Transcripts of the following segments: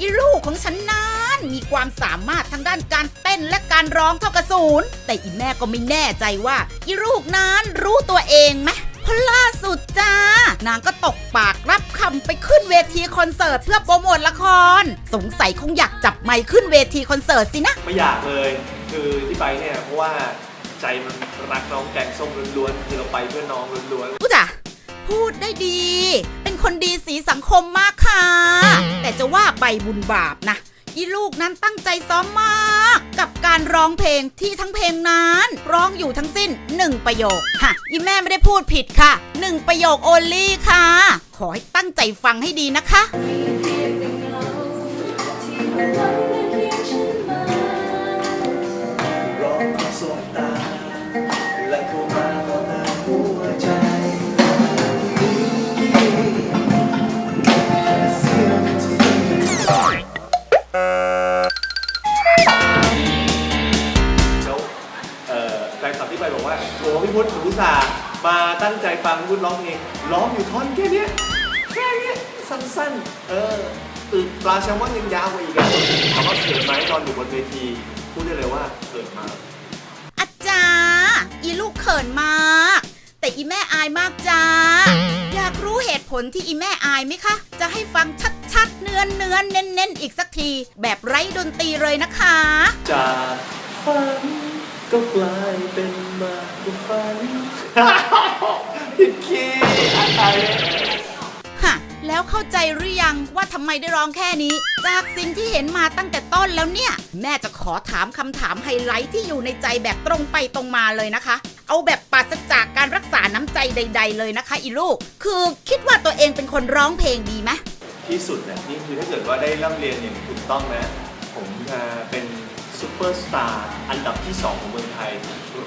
อีลูกของฉันนั้นมีความสามารถทางด้านการเต้นและการร้องเท่ากับศูนย์แต่อีแม่ก็ไม่แน่ใจว่าอีลูกนั้นรู้ตัวเองไหมเพราะล่าสุดจ้า นางก็ตกปากรับคำไปขึ้นเวทีคอนเสิร์ตเพื่อโปรโมทละคร สงสัยคงอยากจับไมค์ขึ้นเวทีคอนเสิร์ตสินะ ไม่อยากเลย คือที่ไปเนี่ยเพราะว่าใจมันรักน้องแกงส้มล้วนๆคือเราไปเพื่อน้องล้วนอุยจ้ะ พูดได้ดี เป็นคนดีสีสังคมมากค่ะ แต่จะว่าใบบุญบาปนะอีลูกนั้นตั้งใจซ้อมมาก กับการร้องเพลงที่ทั้งเพลงนั้น ร้องอยู่ทั้งสิ้น1ประโยคฮะอีแม่ไม่ได้พูดผิดค่ะ1ประโยคโอลี่ค่ะ ขอให้ตั้งใจฟังให้ดีนะคะ อกว่าโอ้พี่พุทธหนูอุตส่าห์มาตั้งใจฟังพี่พุทธร้องเพลงร้องอยู่ท่อนแค่เนี้ยแค่เนี้ยสั้นๆ เออตึกปลาแซลมอนยังยาวกว่าอีกอะถามว่าเขินไหมตอนอยู่บนเวทีพูดได้เลยว่าเขินมากอาจารย์อีลูกเขินมาก แต่อีแม่อายมากจ้า อยากรู้เหตุผลที่อีแม่อายไหมคะ จะให้ฟังชัดๆ เนื้อเนื้อๆเน้นๆ อีกสักที แบบไร้ดนตรีเลยนะคะ จากฝันก็กลายเป็นมา กกว่าฝัน ผิดคีย์ตายเลยฮะแล้วเข้าใจหรือยังว่าทำไมได้ร้องแค่นี้ จากสิ่งที่เห็นมาตั้งแต่ต้นแล้วเนี่ย แม่จะขอถามคำถามไฮไลท์ที่อยู่ในใจแบบตรงไปตรงมาเลยนะคะ เอาแบบปราศจากการรักษาน้ำใจใด ๆ เลยนะคะ อีลูก คือคิดว่าตัวเองเป็นคนร้องเพลงดีไหมที่สุดเนี่ยนี่คือถ้าเกิดว่าได้ร่ำเรียนอย่างถูกต้องนะ ผมจะเป็น ซูเปอร์สตาร์อันดับที่ 2 ของเมืองไทย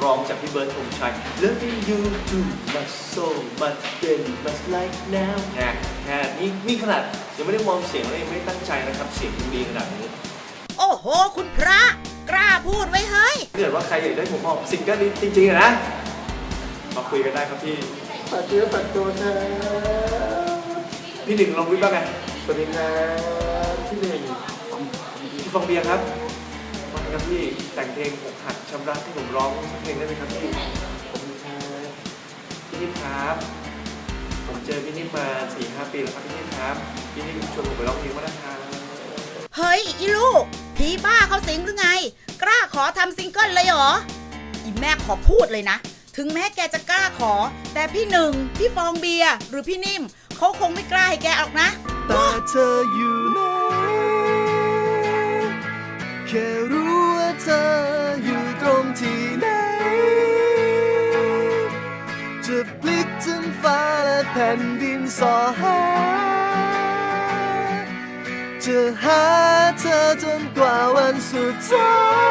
รองจากพี่เบิร์ดธงชัย Loving you too much so much baby much like now แค่แค่นี่นี่ขนาดยังไม่ได้วอร์มเสียงเลยยังไม่ได้ตั้งใจนะครับ เสียงยังดีขนาดนี้ โอ้โห คุณพระ กล้าพูดไว้เฮ้ยถ้าเกิดว่าใครอยากได้ผมออกซิงเกิลนี้จริงๆอะนะ มาคุยกันได้ครับพี่ ฝากเชื้อฝากตัวนะพี่หนึ่งลองวิทย์บ้างไงสวัสดีครับพี่หนึ่งพี่ฟองเบียร์ครับมาครับ พี่แต่งเพลงอกหักชำระที่ผมร้องสักเพลงได้ไหมครับพี่ขอบคุณครับพี่นิ่มครับ ผมเจอพี่นิ่มมาสี่ห้าปีแล้วครับพี่นิ่มครับพี่นิ่มชวนผมไปร้องเพลงว่านะครับเฮ้ยอีลูกผีบ้าเขาสิงหรือไง กล้าขอทำซิงเกิลเลยเหรออีแม่ขอพูดเลยนะ ถึงแม้แกจะกล้าขอ แต่พี่หนึ่งพี่ฟองเบียร์หรือพี่นิ่มเขาคงไม่กล้าให้แกออกนะแต่เธออยู่ไหนแแผ่นดินสอหา จะหาเธอจนกว่าวันสุดท้าย